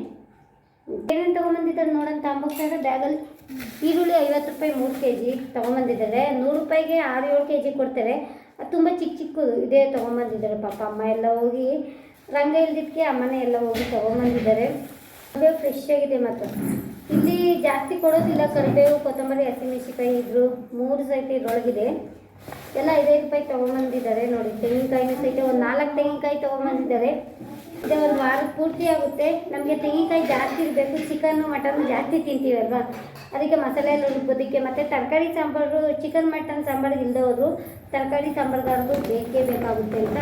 ಏನೇನು ತೊಗೊಂಬಂದಿದ್ದಾರೆ ನೋಡೋಣ ತಾಂಬೋಗ್ತಾರೆ ಬ್ಯಾಗಲ್ಲಿ ಈರುಳ್ಳಿ ಐವತ್ತು ರೂಪಾಯಿ ಮೂರು ಕೆ ಜಿ ತೊಗೊಂಬಂದಿದ್ದಾರೆ. ನೂರು ರೂಪಾಯಿಗೆ ಆರು ಏಳು ಕೆ ಜಿ ಕೊಡ್ತಾರೆ. ಅದು ತುಂಬ ಚಿಕ್ಕ ಚಿಕ್ಕದು, ಇದೇ ತೊಗೊಂಬಂದಿದ್ದಾರೆ ಪಾಪ. ಅಮ್ಮ ಎಲ್ಲ ಹೋಗಿ, ರಂಗ ಇಲ್ದಿದ್ದಕ್ಕೆ ಅಮ್ಮನೇ ಎಲ್ಲ ಹೋಗಿ ತೊಗೊಂಬಂದಿದ್ದಾರೆ. ಅದೇ ಫ್ರೆಶ್ ಆಗಿದೆ ಮಾತ್ರ. ಇಲ್ಲಿ ಜಾಸ್ತಿ ಕೊಡೋದಿಲ್ಲ, ಕರಿಬೇವು, ಕೊತ್ತಂಬರಿ ಹಸಿಮೆಣಸಿಕಾಯಿ ಇದ್ರು ಮೂರು ಸಹಿತ ಇದ್ರೊಳಗಿದೆ ಎಲ್ಲ ಐದೈದು ರೂಪಾಯಿ ತೊಗೊಂಬಂದಿದ್ದಾರೆ ನೋಡಿ. ತೆಂಗಿನಕಾಯಿನೂ ಸಹಿತ ಒಂದು ನಾಲ್ಕು ತೆಂಗಿನಕಾಯಿ ತೊಗೊಂಬಂದಿದ್ದಾರೆ. ಇದೆ ಒಂದು ವಾರ ಪೂರ್ತಿ ಆಗುತ್ತೆ. ನಮಗೆ ತೆಂಗಿನಕಾಯಿ ಜಾಸ್ತಿ ಇರಬೇಕು, ಚಿಕನ್ನು ಮಟನ್ ಜಾಸ್ತಿ ತಿಂತೀವಲ್ವಾ? ಅದಕ್ಕೆ ಮಸಾಲೆ ಎಲ್ಲ ರುಬ್ಬೋದಕ್ಕೆ ಮತ್ತು ತರಕಾರಿ ಸಾಂಬಾರು, ಚಿಕನ್, ಮಟನ್ ಸಾಂಬಾರು ಇಲ್ಲದವರು ತರಕಾರಿ ಸಾಂಬಾರ್ಗಾರದು ಬೇಕೇ ಬೇಕಾಗುತ್ತೆ ಅಂತ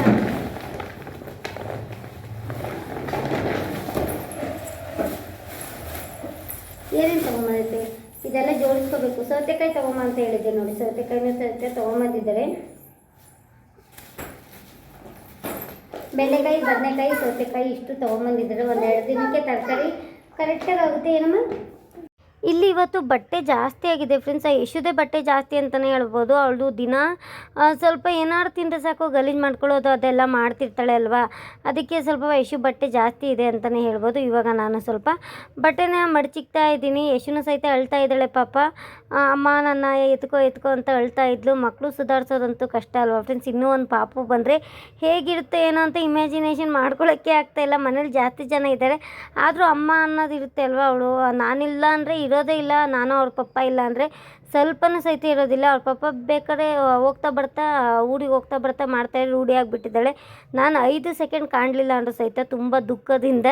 ಏನೇನು ತೊಗೊಂಬಂದಿದ್ದೆ ಇದೆಲ್ಲ ಜೋಡಿಸ್ಕೋಬೇಕು. ಸೌತೆಕಾಯಿ ತೊಗೊಂಬ ಅಂತ ಹೇಳಿದ್ದೆ ನೋಡಿ. ಸೌತೆಕಾಯಿನ ಸೌತೆ ತೊಗೊಂಬಂದಿದ್ದಾರೆ ಬೆಂಡೆಕಾಯಿ, ಬದನೆಕಾಯಿ, ಸೌತೆಕಾಯಿ ಇಷ್ಟು ತೊಗೊಂಬಂದಿದ್ದಾರೆ ಒಂದೆರಡು ದಿನಕ್ಕೆ ತರಕಾರಿ. ಕರೆಕ್ಟಾಗಿ ಆಗುತ್ತೆ ಏನಮ್ಮ? ಇಲ್ಲಿ ಇವತ್ತು ಬಟ್ಟೆ ಜಾಸ್ತಿ ಆಗಿದೆ ಫ್ರೆಂಡ್ಸ್ ಯಶುದೇ ಬಟ್ಟೆ ಜಾಸ್ತಿ ಅಂತಲೇ ಹೇಳ್ಬೋದು. ಅವಳು ದಿನ ಸ್ವಲ್ಪ ಏನಾದ್ರು ತಿಂದರೆ ಸಾಕು, ಗಲೀಜು ಮಾಡ್ಕೊಳ್ಳೋದು, ಅದೆಲ್ಲ ಮಾಡ್ತಿರ್ತಾಳೆ ಅಲ್ವಾ? ಅದಕ್ಕೆ ಸ್ವಲ್ಪ ಯಶು ಬಟ್ಟೆ ಜಾಸ್ತಿ ಇದೆ ಅಂತಲೇ ಹೇಳ್ಬೋದು. ಇವಾಗ ನಾನು ಸ್ವಲ್ಪ ಬಟ್ಟೆನ ಮಡಚಿಕ್ತಾ ಇದ್ದೀನಿ. ಯಶುನು ಸಹಿತ ಅಳ್ತಾ ಇದ್ದಾಳೆ ಪಾಪ. ಅಮ್ಮ ನನ್ನ ಎತ್ಕೋ ಎತ್ಕೋ ಅಂತ ಅಳ್ತಾ ಇದ್ಲು. ಮಕ್ಕಳು ಸುಧಾರಿಸೋದಂತೂ ಕಷ್ಟ ಅಲ್ವಾ ಫ್ರೆಂಡ್ಸ್ ಇನ್ನೂ ಒಂದು ಪಾಪು ಬಂದರೆ ಹೇಗಿರುತ್ತೆ ಏನೋ ಅಂತ ಇಮ್ಯಾಜಿನೇಷನ್ ಮಾಡ್ಕೊಳ್ಳೋಕ್ಕೆ ಆಗ್ತಾ ಇಲ್ಲ. ಮನೇಲಿ ಜಾಸ್ತಿ ಜನ ಇದ್ದಾರೆ. ಆದರೂ ಅಮ್ಮ ಅನ್ನೋದು ಇರುತ್ತೆ ಅಲ್ವಾ ಅವಳು? ನಾನಿಲ್ಲ ಅಂದರೆ ಇರೋದೇ ಇಲ್ಲ ನಾನು ಅವ್ರ ಪಪ್ಪ ಇಲ್ಲ ಅಂದರೆ ಸ್ವಲ್ಪನೂ ಸಹಿತ ಇರೋದಿಲ್ಲ. ಅವ್ರ ಪಾಪ ಬೇಕಾದ್ರೆ ಹೋಗ್ತಾ ಬರ್ತಾ, ಊರಿಗೆ ಹೋಗ್ತಾ ಬರ್ತಾ ಮಾಡ್ತಾ ರೂಢಿ ಆಗಿಬಿಟ್ಟಿದ್ದಾಳೆ. ನಾನು ಐದು ಸೆಕೆಂಡ್ ಕಾಣಲಿಲ್ಲ ಅಂದರೂ ಸಹಿತ ತುಂಬ ದುಃಖದಿಂದ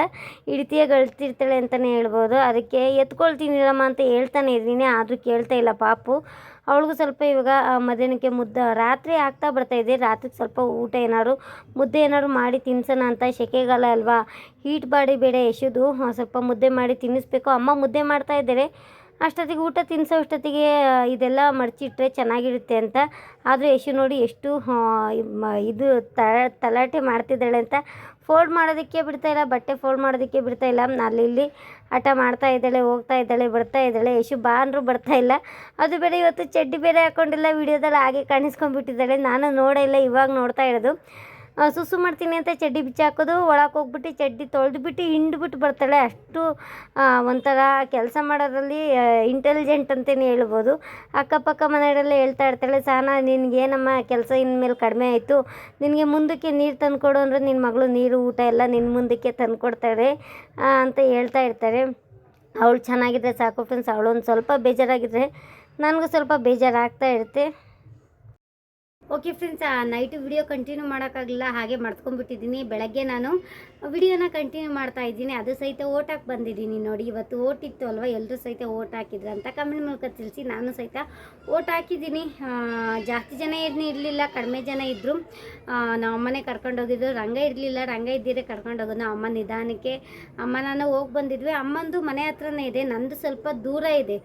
ಹಿಡಿತೀಯ ಗಳಿಸ್ತಿರ್ತಾಳೆ ಅಂತಲೇ ಹೇಳ್ಬೋದು. ಅದಕ್ಕೆ ಎತ್ಕೊಳ್ತೀನಿರಮ್ಮ ಅಂತ ಹೇಳ್ತಾನೆ ಇದ್ದೀನಿ, ಆದರೂ ಕೇಳ್ತಾ ಇಲ್ಲ ಪಾಪು. ಅವಳಿಗೂ ಸ್ವಲ್ಪ ಇವಾಗ ಮಧ್ಯಾಹ್ನಕ್ಕೆ ಮುದ್ದೆ, ರಾತ್ರಿ ಆಗ್ತಾ ಬರ್ತಾ ಇದೆ. ರಾತ್ರಿಗೆ ಸ್ವಲ್ಪ ಊಟ ಏನಾದ್ರು, ಮುದ್ದೆ ಏನಾದ್ರು ಮಾಡಿ ತಿನ್ಸೋಣ ಅಂತ ಸೆಕೆಗಾಲ ಅಲ್ವಾ? ಹೀಟ್ ಬಾಡಿ ಬೇಡ ಎಸೆದು ಸ್ವಲ್ಪ ಮುದ್ದೆ ಮಾಡಿ ತಿನ್ನಿಸ್ಬೇಕು. ಅಮ್ಮ ಮುದ್ದೆ ಮಾಡ್ತಾ ಇದ್ದಾರೆ. ಅಷ್ಟೊತ್ತಿಗೆ ಊಟ ತಿನ್ಸೋ ಅಷ್ಟೊತ್ತಿಗೆ ಇದೆಲ್ಲ ಮಡಚಿಟ್ರೆ ಚೆನ್ನಾಗಿರುತ್ತೆ ಅಂತ. ಆದರೂ ಯಶು ನೋಡಿ ಎಷ್ಟು ಇದು ತಲಾಟೆ ಮಾಡ್ತಿದ್ದಾಳೆ ಅಂತ. ಫೋಲ್ಡ್ ಮಾಡೋದಕ್ಕೆ ಬಿಡ್ತಾ ಇಲ್ಲ, ಬಟ್ಟೆ ಫೋಲ್ಡ್ ಮಾಡೋದಕ್ಕೆ ಬಿಡ್ತಾ ಇಲ್ಲ. ಅಲ್ಲಿ ಇಲ್ಲಿ ಹಠ ಮಾಡ್ತಾ ಇದ್ದಾಳೆ, ಹೋಗ್ತಾ ಇದ್ದಾಳೆ, ಬರ್ತಾ ಇದ್ದಾಳೆ. ಯಶು ಬಾ ಬರ್ತಾ ಇಲ್ಲ. ಅದು ಬೇರೆ ಇವತ್ತು ಚಡ್ಡಿ ಬೇರೆ ಹಾಕೊಂಡಿಲ್ಲ, ವಿಡಿಯೋದಲ್ಲಿ ಹಾಗೆ ಕಾಣಿಸ್ಕೊಂಡ್ಬಿಟ್ಟಿದ್ದಾಳೆ. ನಾನು ನೋಡೇ ಇಲ್ಲ, ಇವಾಗ ನೋಡ್ತಾ ಇರೋದು. ಸುಸು ಮಾಡ್ತೀನಿ ಅಂತ ಚಡ್ಡಿ ಬಿಚ್ಚಾಕೋದು ಒಳಗೆ ಹೋಗ್ಬಿಟ್ಟು ಚಡ್ಡಿ ತೊಳೆದ್ಬಿಟ್ಟು ಹಿಂಡ್ಬಿಟ್ಟು ಬರ್ತಾಳೆ. ಅಷ್ಟು ಒಂಥರ ಕೆಲಸ ಮಾಡೋದ್ರಲ್ಲಿ ಇಂಟೆಲಿಜೆಂಟ್ ಅಂತಲೇ ಹೇಳ್ಬೋದು. ಅಕ್ಕಪಕ್ಕ ಮನೆಯವರೆಲ್ಲ ಹೇಳ್ತಾ ಇರ್ತಾಳೆ ಸಹನಾ ನಿನಗೇನಮ್ಮ ಕೆಲಸ ಇನ್ಮೇಲೆ ಕಡಿಮೆ ಆಯಿತು. ನಿನಗೆ ಮುಂದಕ್ಕೆ ನೀರು ತಂದುಕೊಡು ಅಂದರೆ ನಿನ್ನ ಮಗಳು ನೀರು, ಊಟ ಎಲ್ಲ ನಿನ್ನ ಮುಂದಕ್ಕೆ ತಂದುಕೊಡ್ತಾಳೆ ಅಂತ ಹೇಳ್ತಾ ಇರ್ತಾರೆ. ಅವಳು ಚೆನ್ನಾಗಿದ್ರೆ ಸಾಕು ಫ್ರೆಂಡ್ಸ್ ಅವಳು ಒಂದು ಸ್ವಲ್ಪ ಬೇಜಾರಾಗಿದ್ದರೆ ನನಗೂ ಸ್ವಲ್ಪ ಬೇಜಾರಾಗ್ತಾ ಇರುತ್ತೆ. Okay friends night video continue ಮಾಡೋಕ್ಕಾಗಲಿಲ್ಲ ಹಾಗೆ ಮರ್ತ್ಕೊಂಡ್ಬಿಟ್ಟಿದ್ದೀನಿ ಬೆಳಗ್ಗೆ ನಾನು ವಿಡಿಯೋನ ಕಂಟಿನ್ಯೂ ಮಾಡ್ತಾ ಇದ್ದೀನಿ. ಅದು ಸಹಿತ ಓಟ್ ಹಾಕಿ ಬಂದಿದ್ದೀನಿ ನೋಡಿ. ಇವತ್ತು ಓಟ್ ಇತ್ತು ಅಲ್ವಾ? ಎಲ್ಲರೂ ಸಹಿತ ಓಟ್ ಹಾಕಿದ್ರು ಅಂತ ಕಮೆಂಟ್ ಮೂಲಕ ತಿಳಿಸಿ ನಾನು ಸಹಿತ ಓಟ್ ಹಾಕಿದ್ದೀನಿ. ಜಾಸ್ತಿ ಜನ ಏನು ಇರಲಿಲ್ಲ, ಕಡಿಮೆ ಜನ ಇದ್ದರು ನಾವು ಅಮ್ಮನೇ ಕರ್ಕೊಂಡೋಗಿದ್ರು ರಂಗ ಇರಲಿಲ್ಲ. ರಂಗ ಇದ್ದಿದ್ರೆ ಕರ್ಕೊಂಡೋಗೋದು ಅಮ್ಮ ನಿಧಾನಕ್ಕೆ ಅಮ್ಮ ನಾನು ಹೋಗಿ ಬಂದಿದ್ವಿ. ಅಮ್ಮಂದು ಮನೆ ಹತ್ರನೇ ಇದೆ. ನಂದು ಸ್ವಲ್ಪ ದೂರ ಇದೆ.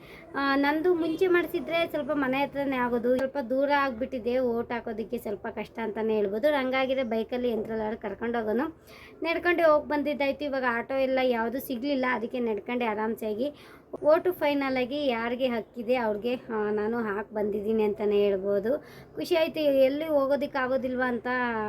ನಂದು ಮುಂಚೆ ಮಾಡಿಸಿದ್ರೆ ಸ್ವಲ್ಪ ಮನೆ ಹತ್ರನೇ ಆಗೋದು. ಸ್ವಲ್ಪ ದೂರ ಆಗಿಬಿಟ್ಟಿದೆ ಓಟ್. ಹಾಕೋದಕ್ಕೆ ಸ್ವಲ್ಪ ಕಷ್ಟ ಅಂತಲೇ ಹೇಳ್ಬೋದು. ಹಂಗಾಗಿದೆ ಬೈಕಲ್ಲಿ ಯಂತ್ರಲ್ಲಾದ್ರೂ ಕರ್ಕೊಂಡು ಹೋಗೋನು. ನಡ್ಕೊಂಡೆ ಹೋಗಿ ಬಂದಿದ್ದಾಯ್ತು. ಇವಾಗ ಆಟೋ ಎಲ್ಲ ಯಾವುದು ಸಿಗಲಿಲ್ಲ. ಅದಕ್ಕೆ ನಡ್ಕೊಂಡೆ ಆರಾಮ್ಸಾಗಿ ಓಟು ಫೈನಲ್ ಆಗಿ ಯಾರಿಗೆ ಹಕ್ಕಿದೆ ಅವ್ರಿಗೆ ನಾನು ಹಾಕಿ ಬಂದಿದ್ದೀನಿ ಅಂತಲೇ ಹೇಳ್ಬೋದು. ಖುಷಿ ಆಯಿತು, ಎಲ್ಲಿ ಹೋಗೋದಕ್ಕೆ ಆಗೋದಿಲ್ವ ಅಂತ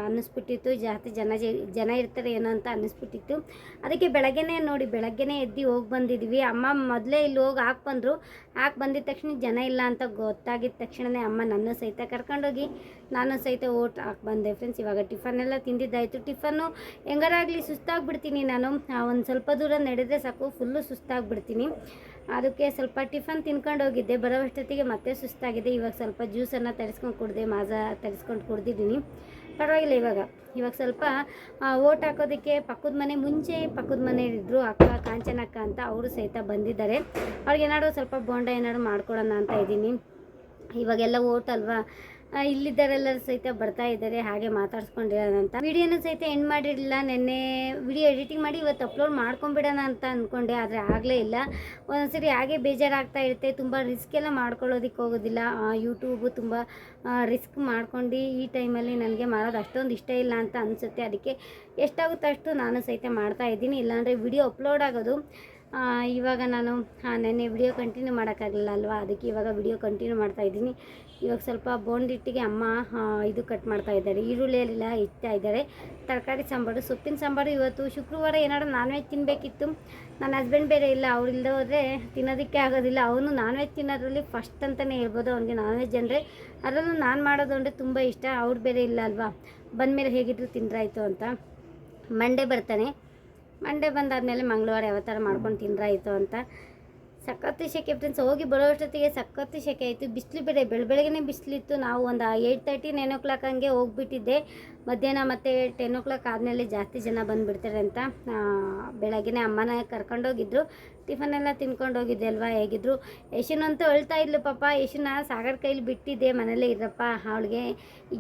ಅನ್ನಿಸ್ಬಿಟ್ಟಿತ್ತು. ಜಾಸ್ತಿ ಜನ ಜನ ಇರ್ತಾರೆ ಏನೋ ಅಂತ ಅನ್ನಿಸ್ಬಿಟ್ಟಿತ್ತು. ಅದಕ್ಕೆ ಬೆಳಗ್ಗೆನೇ ನೋಡಿ, ಬೆಳಗ್ಗೆನೇ ಎದ್ದು ಹೋಗಿ ಬಂದಿದ್ವಿ. ಅಮ್ಮ ಮೊದಲೇ ಇಲ್ಲಿ ಹೋಗಿ ಹಾಕಿ ಬಂದರು. ಹಾಕಿ ಬಂದಿದ ತಕ್ಷಣ ಜನ ಇಲ್ಲ ಅಂತ ಗೊತ್ತಾಗಿದ್ದ ತಕ್ಷಣವೇ ಅಮ್ಮ ನನ್ನ ಸಹಿತ ಕರ್ಕೊಂಡೋಗಿ, ನಾನು ಸಹಿತ ಓಟ್ ಹಾಕಿ ಬಂದೆ. ಫ್ರೆಂಡ್ಸ್ ಇವಾಗ ಟಿಫನ್ ಎಲ್ಲ ತಿಂದಿದ್ದಾಯಿತು. ಟಿಫನ್ನು ಹೆಂಗಾರಾಗಲಿ ಸುಸ್ತಾಗ್ಬಿಡ್ತೀನಿ ನಾನು. ಒಂದು ಸ್ವಲ್ಪ ದೂರ ನಡೆದ್ರೆ ಸಾಕು ಫುಲ್ಲು ಸುಸ್ತಾಗ್ಬಿಡ್ತೀನಿ. ಅದಕ್ಕೆ ಸ್ವಲ್ಪ ಟಿಫನ್ ತಿನ್ಕೊಂಡು ಹೋಗಿದ್ದೆ. ಬರೋವಷ್ಟೊತ್ತಿಗೆ ಮತ್ತೆ ಸುಸ್ತಾಗಿದೆ. ಇವಾಗ ಸ್ವಲ್ಪ ಜ್ಯೂಸನ್ನು ತರಿಸ್ಕೊಂಡು ಕುಡಿದೆ, ಮಾಜಾ ತರಿಸ್ಕೊಂಡು ಕುಡ್ದಿದ್ದೀನಿ. ಪರವಾಗಿಲ್ಲ ಇವಾಗ. ಇವಾಗ ಸ್ವಲ್ಪ ಓಟ್ ಹಾಕೋದಕ್ಕೆ ಪಕ್ಕದ ಮನೆ ಮುಂಚೆ ಪಕ್ಕದ ಮನೆ ಇದ್ದರು ಅಕ್ಕ ಕಾಂಚನಕ್ಕ ಅಂತ ಅವರು ಸಹಿತ ಬಂದಿದ್ದಾರೆ. ಅವ್ರಿಗೆ ಏನಾದ್ರು ಸ್ವಲ್ಪ ಬೋಂಡ ಏನಾದ್ರು ಮಾಡ್ಕೊಡೋಣ ಅಂತ ಇದ್ದೀನಿ. ಇವಾಗೆಲ್ಲ ಓಟ್ ಅಲ್ವಾ? ಆ, ಇಲ್ಲಿದ್ದವರೆಲ್ಲರೂ ಸಹಿತ ಬರ್ತಾ ಇದ್ದಾರೆ ಹಾಗೆ ಮಾತಾಡ್ಸ್ಕೊಂಡಿರೋಣ ಅಂತ. ವಿಡಿಯೋನು ಸಹಿತ ಎಂಡ್ ಮಾಡಿರಲಿಲ್ಲ. ನೆನ್ನೆ ವಿಡಿಯೋ ಎಡಿಟಿಂಗ್ ಮಾಡಿ ಇವತ್ತು ಅಪ್ಲೋಡ್ ಮಾಡ್ಕೊಂಬಿಡೋಣ ಅಂತ ಅಂದ್ಕೊಂಡೆ ಆದರೆ ಆಗಲೇ ಇಲ್ಲ. ಒಂದೊಂದ್ಸರಿ ಹಾಗೆ ಬೇಜಾರಾಗ್ತಾ ಇರುತ್ತೆ. ತುಂಬ ರಿಸ್ಕ್ ಎಲ್ಲ ಮಾಡ್ಕೊಳ್ಳೋದಕ್ಕೆ ಹೋಗೋದಿಲ್ಲ. ಯೂಟ್ಯೂಬು ತುಂಬ ರಿಸ್ಕ್ ಮಾಡ್ಕೊಂಡು ಈ ಟೈಮಲ್ಲಿ ನನಗೆ ಮಾಡೋದು ಅಷ್ಟೊಂದು ಇಷ್ಟ ಇಲ್ಲ ಅಂತ ಅನಿಸುತ್ತೆ. ಅದಕ್ಕೆ ಎಷ್ಟಾಗುತ್ತೋ ಅಷ್ಟು ನಾನು ಸಹಿತ ಮಾಡ್ತಾ ಇದ್ದೀನಿ. ಇಲ್ಲಾಂದರೆ ವಿಡಿಯೋ ಅಪ್ಲೋಡ್ ಆಗೋದು ಇವಾಗ ನಾನು ನೆನ್ನೆ ವಿಡಿಯೋ ಕಂಟಿನ್ಯೂ ಮಾಡೋಕ್ಕಾಗಲಿಲ್ಲ ಅಲ್ವಾ? ಅದಕ್ಕೆ ಇವಾಗ ವಿಡಿಯೋ ಕಂಟಿನ್ಯೂ ಮಾಡ್ತಾ ಇದ್ದೀನಿ. ಇವಾಗ ಸ್ವಲ್ಪ ಬೋಂಡಿಟ್ಟಿಗೆ ಅಮ್ಮ ಇದು ಕಟ್ ಮಾಡ್ತಾ ಇದ್ದಾರೆ. ಈರುಳ್ಳಿಯಲ್ಲೆಲ್ಲ ಇಡ್ತಾ ಇದ್ದಾರೆ. ತರಕಾರಿ ಸಾಂಬಾರು, ಸೊಪ್ಪಿನ ಸಾಂಬಾರು ಇವತ್ತು ಶುಕ್ರವಾರ ಏನಾದ್ರು ನಾನ್ ವೆಜ್ ತಿನ್ನಬೇಕಿತ್ತು ನನ್ನ ಹಸ್ಬೆಂಡ್ ಬೇರೆ ಇಲ್ಲ, ಅವ್ರು ಇಲ್ಲದೆ ಹೋದರೆ ತಿನ್ನೋದಕ್ಕೆ ಆಗೋದಿಲ್ಲ. ಅವನು ನಾನ್ ವೆಜ್ ತಿನ್ನೋದ್ರಲ್ಲಿ ಫಸ್ಟ್ ಅಂತಲೇ ಹೇಳ್ಬೋದು. ಅವನಿಗೆ ನಾನ್ ವೆಜ್ ಅಂದರೆ ಅದರಲ್ಲೂ ನಾನು ಮಾಡೋದು ಅಂದರೆ ತುಂಬ ಇಷ್ಟ. ಅವ್ರು ಬೇರೆ ಇಲ್ಲ ಅಲ್ವಾ? ಬಂದಮೇಲೆ ಹೇಗಿದ್ರು ತಿಂದ್ರಾಯ್ತು ಅಂತ. ಮಂಡೇ ಬರ್ತಾನೆ. ಮಂಡೇ ಬಂದಾದಮೇಲೆ ಮಂಗಳವಾರ ಯಾವ ಥರ ಮಾಡ್ಕೊಂಡು ತಿಂದ್ರಾಯಿತು ಅಂತ. ಸಖತ್ತು ಶೆಕೆ ಫ್ರೆಂಡ್ಸ್ ಹೋಗಿ ಬರೋ ಅಷ್ಟೊತ್ತಿಗೆ ಸಖತ್ತು ಶೆಕೆ ಆಯಿತು. ಬಿಸಿಲು ಬೇರೆ, ಬೆಳ ಬೆಳಗ್ಗೆ ಬಿಸಿಲಿತ್ತು. ನಾವು ಒಂದು eight thirty nine o'clock ಹಂಗೆ ಹೋಗಿಬಿಟ್ಟಿದ್ದೆ. ಮಧ್ಯಾಹ್ನ ಮತ್ತು ಟೆನ್ ಓ ಕ್ಲಾಕ್ ಆದಮೇಲೆ ಜಾಸ್ತಿ ಜನ ಬಂದುಬಿಡ್ತಾರೆ ಅಂತ ಬೆಳಗ್ಗೆ ಅಮ್ಮನ ಕರ್ಕೊಂಡೋಗಿದ್ರು. ಟಿಫನ್ ಎಲ್ಲ ತಿನ್ಕೊಂಡು ಹೋಗಿದ್ದೆ ಅಲ್ವಾ, ಹೇಗಿದ್ರು. ಯಶನಂತೂ ಅಳ್ತಾ ಇದ್ಲು, ಪಾಪ ಯಶನ ಸಾಗರ ಕೈಲಿ ಬಿಟ್ಟಿದ್ದೆ, ಮನೇಲೇ ಇರಪ್ಪ, ಅವಳಿಗೆ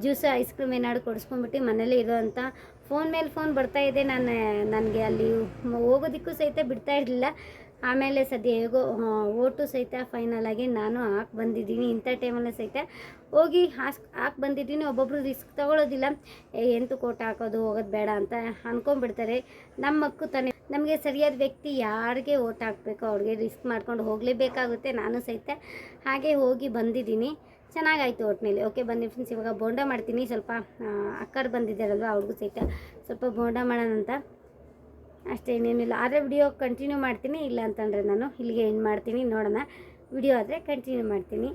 ಜ್ಯೂಸ್ ಐಸ್ ಕ್ರೀಮ್ ಏನಾದ್ರು ಕೊಡಿಸ್ಕೊಂಡ್ಬಿಟ್ಟು ಮನೇಲೇ ಇರೋ ಅಂತ. ಫೋನ್ ಮೇಲೆ ಫೋನ್ ಬರ್ತಾ ಇದೆ. ನಾನು, ನನಗೆ ಅಲ್ಲಿ ಹೋಗೋದಕ್ಕೂ ಸಹಿತ ಬಿಡ್ತಾ ಇರಲಿಲ್ಲ. ಆಮೇಲೆ ಸದ್ಯ ಹೇಗೋ ಓಟು ಸಹಿತ ಫೈನಲ್ ಆಗಿ ನಾನು ಹಾಕಿ ಬಂದಿದ್ದೀನಿ. ಇಂಥ ಟೈಮಲ್ಲೇ ಸಹಿತ ಹೋಗಿ ಹಾಸ್, ಹಾಕಿ ಬಂದಿದ್ದೀನಿ. ಒಬ್ಬೊಬ್ಬರು ರಿಸ್ಕ್ ತಗೊಳ್ಳೋದಿಲ್ಲ ಎಂತು ಕೋಟ ಹಾಕೋದು, ಹೋಗೋದು ಬೇಡ ಅಂತ ಅಂದ್ಕೊಂಬಿಡ್ತಾರೆ ನಮ್ಮ ಮಕ್ಕಳು ತಾನೇ. ನಮಗೆ ಸರಿಯಾದ ವ್ಯಕ್ತಿ ಯಾರಿಗೆ ಓಟ್ ಹಾಕಬೇಕು, ಅವ್ರಿಗೆ ರಿಸ್ಕ್ ಮಾಡ್ಕೊಂಡು ಹೋಗಲೇಬೇಕಾಗುತ್ತೆ. ನಾನು ಸಹಿತ ಹಾಗೆ ಹೋಗಿ ಬಂದಿದ್ದೀನಿ. ಚೆನ್ನಾಗಾಯ್ತು ಒಟ್ಟಿನಲ್ಲಿ ಓಕೆ ಬನ್ನಿ ಫ್ರೆಂಡ್ಸ್ ಇವಾಗ ಬೋಂಡ ಮಾಡ್ತೀನಿ. ಸ್ವಲ್ಪ ಅಕ್ಕರು ಬಂದಿದ್ದಾರಲ್ವ, ಅವ್ರಿಗೂ ಸಹಿತ ಸ್ವಲ್ಪ ಬೋಂಡ ಮಾಡೋಣ ಅಂತ. ಅಷ್ಟೇ, ಇನ್ನೇನಿಲ್ಲ. ಆದರೆ ವಿಡಿಯೋ ಕಂಟಿನ್ಯೂ ಮಾಡ್ತೀನಿ. ಇಲ್ಲ ಅಂತಂದರೆ ನಾನು ಇಲ್ಲಿಗೆ ಏನು ಮಾಡ್ತೀನಿ. ನೋಡೋಣ. ವಿಡಿಯೋ ಆದರೆ ಕಂಟಿನ್ಯೂ ಮಾಡ್ತೀನಿ.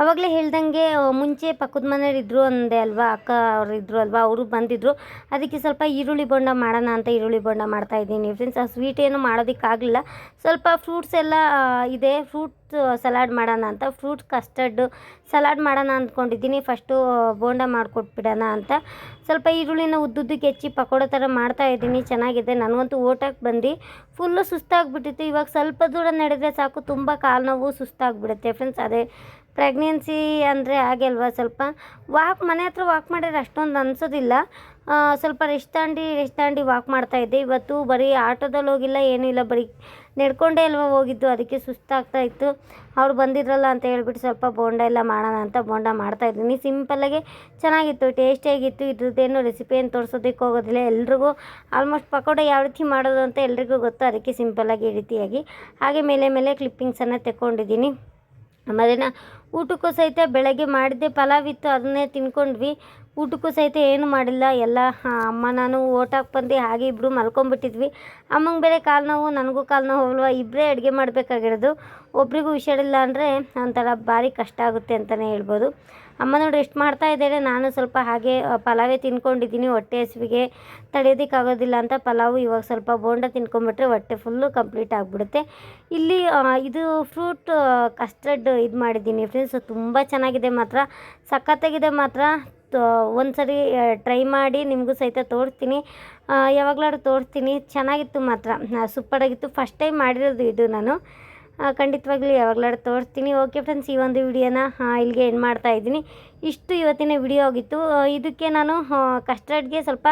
ಆವಾಗಲೇ ಹೇಳ್ದಂಗೆ ಮುಂಚೆ ಪಕ್ಕದ ಮನೆಯವ್ರು ಇದ್ದರು ಅಂದೆ ಅಲ್ವಾ, ಅಕ್ಕ ಅವ್ರು ಇದ್ದರು ಅಲ್ವಾ, ಅವರು ಬಂದಿದ್ದರು ಅದಕ್ಕೆ ಸ್ವಲ್ಪ ಈರುಳ್ಳಿ ಬೋಂಡ ಮಾಡೋಣ ಅಂತ ಈರುಳ್ಳಿ ಬೋಂಡ ಮಾಡ್ತಾ ಇದ್ದೀನಿ. ಫ್ರೆಂಡ್ಸ್ ಆ ಸ್ವೀಟ್ ಏನು ಮಾಡೋದಕ್ಕಾಗಲಿಲ್ಲ. ಸ್ವಲ್ಪ ಫ್ರೂಟ್ಸ್ ಎಲ್ಲ ಇದೆ. ಫ್ರೂಟ್ ಸಲಾಡ್ ಮಾಡೋಣ ಅಂತ. ಫ್ರೂಟ್ ಕಸ್ಟರ್ಡ್ ಸಲಾಡ್ ಮಾಡೋಣ ಅಂದ್ಕೊಂಡಿದ್ದೀನಿ. ಫಸ್ಟು ಬೋಂಡ ಮಾಡಿಕೊಟ್ಬಿಡೋಣ ಅಂತ. ಸ್ವಲ್ಪ ಈರುಳ್ಳಿನ ಉದ್ದುದ್ದಕ್ಕೆ ಹೆಚ್ಚಿ ಪಕೋಡ ಥರ ಮಾಡ್ತಾ ಇದ್ದೀನಿ. ಚೆನ್ನಾಗಿದೆ. ನನಗಂತೂ ಓಟಕ್ಕೆ ಬಂದು ಫುಲ್ಲು ಸುಸ್ತಾಗಿಬಿಟ್ಟಿತ್ತು. ಇವಾಗ ಸ್ವಲ್ಪ ದೂರ ನಡೆದರೆ ಸಾಕು. ತುಂಬ ಕಾಲು ನೋವು ಸುಸ್ತಾಗ್ಬಿಡುತ್ತೆ. ಫ್ರೆಂಡ್ಸ್ ಅದೇ ಪ್ರೆಗ್ನೆನ್ಸಿ ಅಂದರೆ ಹಾಗೆ ಸ್ವಲ್ಪ? ವಾಕ್ ಮನೆ ಹತ್ರ ವಾಕ್ ಮಾಡಿದ್ರೆ ಅಷ್ಟೊಂದು ಅನ್ಸೋದಿಲ್ಲ. ಸ್ವಲ್ಪ ರೆಸ್ಟ್ ತಾಂಡಿ ರೆಸ್ಟ್ ತಾಂಡಿ ವಾಕ್ ಮಾಡ್ತಾ ಇದ್ದೆ. ಇವತ್ತು ಬರೀ ಆಟೋದಲ್ಲಿ ಹೋಗಿಲ್ಲ, ಏನೂ ಇಲ್ಲ. ಬರೀ ನಡ್ಕೊಂಡೇ ಅಲ್ವಾ ಹೋಗಿದ್ದು. ಅದಕ್ಕೆ ಸುಸ್ತಾಗ್ತಾ ಇತ್ತು. ಅವ್ರು ಬಂದಿದ್ರಲ್ಲ ಅಂತ ಹೇಳ್ಬಿಟ್ಟು ಸ್ವಲ್ಪ ಬೋಂಡ ಎಲ್ಲ ಮಾಡೋಣ ಅಂತ ಬೋಂಡ ಮಾಡ್ತಾ ಇದ್ದೀನಿ ಸಿಂಪಲ್ಲಾಗಿ ಚೆನ್ನಾಗಿತ್ತು ಟೇಸ್ಟಿಯಾಗಿತ್ತು ಇದ್ರದ್ದೇನು ರೆಸಿಪಿ ಏನು ತೋರಿಸೋದಕ್ಕೆ ಹೋಗೋದಿಲ್ಲ. ಎಲ್ರಿಗೂ ಆಲ್ಮೋಸ್ಟ್ ಪಕೋಡ ಯಾವ ರೀತಿ ಮಾಡೋದು ಅಂತ ಎಲ್ರಿಗೂ ಗೊತ್ತು. ಅದಕ್ಕೆ ಸಿಂಪಲ್ಲಾಗಿ ಈ ರೀತಿಯಾಗಿ. ಹಾಗೆ ಮೇಲೆ ಮೇಲೆ ಕ್ಲಿಪ್ಪಿಂಗ್ಸನ್ನು ತಗೊಂಡಿದ್ದೀನಿ ಮಧ್ಯಾಹ್ನ ಊಟಕ್ಕೂ ಸಹಿತ ಬೆಳಗ್ಗೆ ಮಾಡಿದ್ದೆ ಪಲಾವ್ ಇತ್ತು ಅದನ್ನೇ ತಿನ್ಕೊಂಡ್ವಿ. ಊಟಕ್ಕೂ ಸಹಿತ ಏನು ಮಾಡಿಲ್ಲ, ಎಲ್ಲ ಅಮ್ಮ, ನಾನು ಓಟಾಕ್ ಬಂದು, ಹಾಗೆ ಇಬ್ಬರು ಮಲ್ಕೊಂಬಿಟ್ಟಿದ್ವಿ. ಅಮ್ಮಂಗೆ ಬೇರೆ ಕಾಲು ನೋವು, ನನಗೂ ಕಾಲು ನೋವು ಹೋಲ್ವ ಇಬ್ಬರೇ ಅಡುಗೆ ಮಾಡಬೇಕಾಗಿರೋದು. ಒಬ್ರಿಗೂ ಹುಷಾರಿಲ್ಲ ಅಂದರೆ ಒಂಥರ ಭಾರಿ ಕಷ್ಟ ಆಗುತ್ತೆ ಅಂತಲೇ ಹೇಳ್ಬೋದು. ಅಮ್ಮ ನೋಡಿ ಎಷ್ಟು ಮಾಡ್ತಾ ಇದ್ದಾರೆ ನಾನು ಸ್ವಲ್ಪ ಹಾಗೆ ಪಲಾವೇ ತಿನ್ಕೊಂಡಿದ್ದೀನಿ. ಹೊಟ್ಟೆ ಹಸಿವಿಗೆ ತಡೆಯೋದಕ್ಕಾಗೋದಿಲ್ಲ ಅಂತ ಪಲಾವು ಇವಾಗ ಸ್ವಲ್ಪ ಬೋಂಡ ತಿನ್ಕೊಂಡ್ಬಿಟ್ರೆ ಹೊಟ್ಟೆ ಫುಲ್ಲು ಕಂಪ್ಲೀಟ್ ಆಗಿಬಿಡುತ್ತೆ. ಇಲ್ಲಿ ಇದು ಫ್ರೂಟ್ ಕಸ್ಟರ್ಡ್ ಇದು ಮಾಡಿದ್ದೀನಿ ಫ್ರೆಂಡ್ಸ್ ತುಂಬ ಚೆನ್ನಾಗಿದೆ ಮಾತ್ರ. ಸಖತ್ತಾಗಿದೆ ಮಾತ್ರ. ಒಂದು ಸರಿ ಟ್ರೈ ಮಾಡಿ ನಿಮಗೂ ಸಹಿತ ತೋರಿಸ್ತೀನಿ. ಯಾವಾಗಲಾದ್ರೂ ತೋರಿಸ್ತೀನಿ. ಚೆನ್ನಾಗಿತ್ತು ಮಾತ್ರ. ಸೂಪರಾಗಿತ್ತು ಫಸ್ಟ್ ಟೈಮ್ ಮಾಡಿರೋದು ಇದು ನಾನು. ಖಂಡಿತವಾಗ್ಲೂ ಯಾವಾಗಲಾದ್ರು ತೋರಿಸ್ತೀನಿ. ಓಕೆ ಫ್ರೆಂಡ್ಸ್ ಈ ಒಂದು ವಿಡಿಯೋನ ಇಲ್ಲಿಗೆ ಏನು ಮಾಡ್ತಾ ಇದ್ದೀನಿ. ಇಷ್ಟು ಇವತ್ತಿನ ವಿಡಿಯೋ ಆಗಿತ್ತು. ಇದಕ್ಕೆ ನಾನು ಕಸ್ಟರ್ಡ್ಗೆ ಸ್ವಲ್ಪ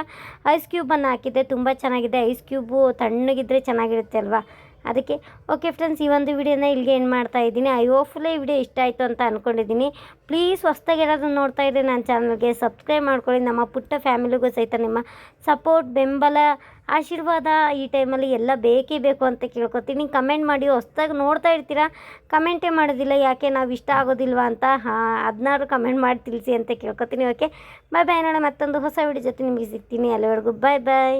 ಐಸ್ ಕ್ಯೂಬನ್ನು ಹಾಕಿದ್ದೆ. ತುಂಬ ಚೆನ್ನಾಗಿದೆ. ಐಸ್ ಕ್ಯೂಬು ತಣ್ಣಗಿದ್ರೆ ಚೆನ್ನಾಗಿರುತ್ತೆ ಅಲ್ವಾ? ಅದಕ್ಕೆ ಓಕೆ ಫ್ರೆಂಡ್ಸ್ ಈ ಒಂದು ವಿಡಿಯೋನ ಇಲ್ಲಿಗೆ ಏನು ಮಾಡ್ತಾ ಇದ್ದೀನಿ. ಐ ಹೋಪ್ಫುಲಿ ಈ ವಿಡಿಯೋ ಇಷ್ಟ ಆಯಿತು ಅಂತ ಅಂದ್ಕೊಂಡಿದ್ದೀನಿ ಪ್ಲೀಸ್ ಹೊಸ್ದಾಗಿ ಏನಾದರೂ ನೋಡ್ತಾ ಇದ್ದರೆ ನನ್ನ ಚಾನಲ್ಗೆ ಸಬ್ಸ್ಕ್ರೈಬ್ ಮಾಡ್ಕೊಳ್ಳಿ. ನಮ್ಮ ಪುಟ್ಟ ಫ್ಯಾಮಿಲಿಗೂ ಸಹಿತ ನಿಮ್ಮ ಸಪೋರ್ಟ್ ಬೆಂಬಲ, ಆಶೀರ್ವಾದ ಈ ಟೈಮಲ್ಲಿ ಎಲ್ಲ ಬೇಕೇ ಬೇಕು ಅಂತ ಕೇಳ್ಕೊತೀನಿ. ಕಮೆಂಟ್ ಮಾಡಿ ಹೊಸ್ದಾಗಿ ನೋಡ್ತಾ ಇರ್ತೀರಾ? ಕಮೆಂಟೇ ಮಾಡೋದಿಲ್ಲ. ಯಾಕೆ ನಾವು ಇಷ್ಟ ಆಗೋದಿಲ್ವಾ ಅಂತ? ಅದನ್ನಾದ್ರು ಕಮೆಂಟ್ ಮಾಡಿ ತಿಳಿಸಿ ಅಂತ ಕೇಳ್ಕೊತೀನಿ. ಓಕೆ ಬಾಯ್ ಬಾಯ್ ನೋಡೋಣ ಮತ್ತೊಂದು ಹೊಸ ವಿಡಿಯೋ ಜೊತೆ ನಿಮಗೆ ಸಿಗ್ತೀನಿ. ಅಲ್ಲಿವರೆಗೂ ಬಾಯ್ ಬಾಯ್